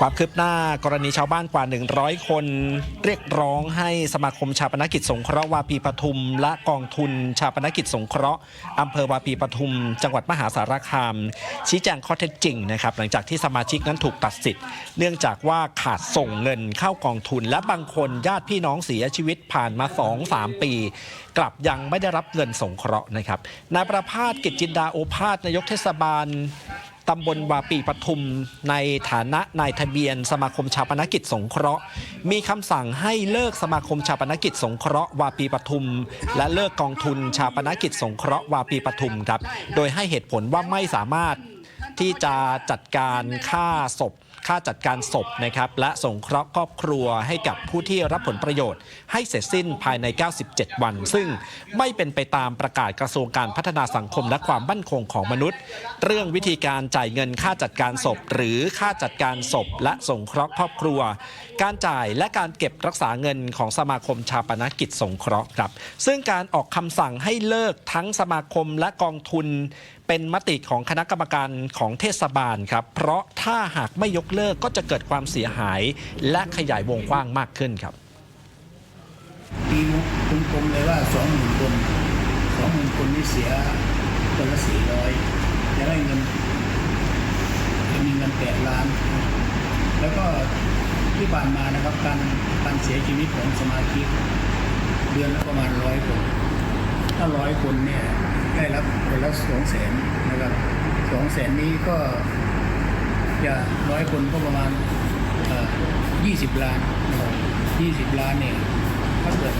ความคืบหน้ากรณีชาวบ้านกว่า 100 คน เรียกร้องให้สมาคมชาปนกิจสงเคราะห์วาปีปทุม และกองทุนชาปนกิจสงเคราะห์อำเภอวาปีปทุม จังหวัดมหาสารคาม ชี้แจงข้อเท็จจริงนะครับหลังจากที่สมาชิกนั้นถูกตัดสิทธิ์ เนื่องจากว่าขาดส่งเงินเข้ากองทุน และบางคนญาติพี่น้องเสียชีวิตผ่านมา 2-3 ปี กลับยังไม่ได้รับเงินสงเคราะห์นะครับนายประภาสกิจจินดาโอภาสนายกเทศบาล ตำบลวาปีปทุมในฐานะนายทะเบียน สมาคมชาปนกิจสงเคราะห์ มีคำสั่งให้เลิกสมาคมชาปนกิจสงเคราะห์วาปีปทุม และเลิกกองทุนชาปนกิจสงเคราะห์วาปีปทุมครับ โดยให้เหตุผลว่าไม่สามารถ ที่จะจัดการค่าศพค่าจัดการศพนะครับและสงเคราะห์ครอบครัวให้กับผู้ที่รับผลประโยชน์ ให้เสร็จสิ้นภายใน 97 วัน ซึ่งไม่เป็นไปตามประกาศกระทรวงการพัฒนาสังคมและความมั่นคงของมนุษย์ เรื่องวิธีการจ่ายเงินค่าจัดการศพ หรือค่าจัดการศพ และสงเคราะห์ครอบครัว การจ่ายและการเก็บรักษาเงินของสมาคมชาปนกิจสงเคราะห์ครับซึ่งการออกคำสั่งให้เลิกทั้งสมาคมและกองทุน เป็นมติของคณะกรรมการของเทศบาลครับ เพราะถ้าหากไม่ยกเลิกก็จะเกิดความเสียหาย และขยายวงกว้างมากขึ้นครับตีกลมๆเลยว่าสองหมื่นคนสองหมื่นคนนี่เสียคนละสี่ร้อยจะได้เงินจะมีเงินแปดล้าน แล้วก็ที่ผ่านมานะครับการการเสียชีวิตของสมาชิกเดือนละประมาณร้อยคน ถ้าร้อยคนเนี่ยได้รับคนละสองแสนนะครับสองแสนนี้ก็จะร้อยคนก็ประมาณยี่สิบล้านนะครับยี่สิบล้านเนี่ยถ้าเกิด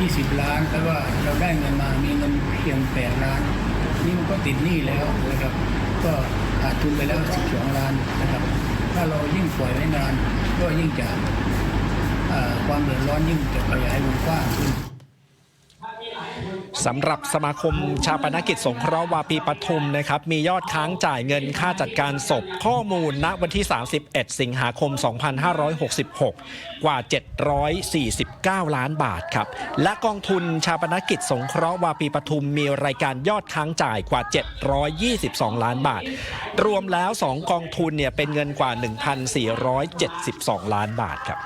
ยี่สิบล้านแต่ว่าเราได้เงินมามีเงินเพียงแปดล้าน นี่มันก็ติดหนี้แล้วนะครับ ก็ขาดทุนไปแล้วสิบสองล้านนะครับ ถ้าเรายิ่งปล่อยไว้นาน ก็ยิ่งจะความเดือดร้อนยิ่งจะขยายวงกว้างขึ้น สำหรับสมาคมชาปนกิจสงเคราะห์วาปีปทุมนะครับมียอดค้างจ่ายเงินค่าจัดการศพข้อมูลณวันที่ 31 สิงหาคม 2566 กว่า 749 ล้านบาทครับและกองทุนชาปนกิจสงเคราะห์วาปีปทุมมีรายการยอดค้างจ่ายกว่า 722 ล้านบาท รวมแล้ว 2 กองทุนเนี่ยเป็นเงินกว่า 1,472 ล้านบาทครับ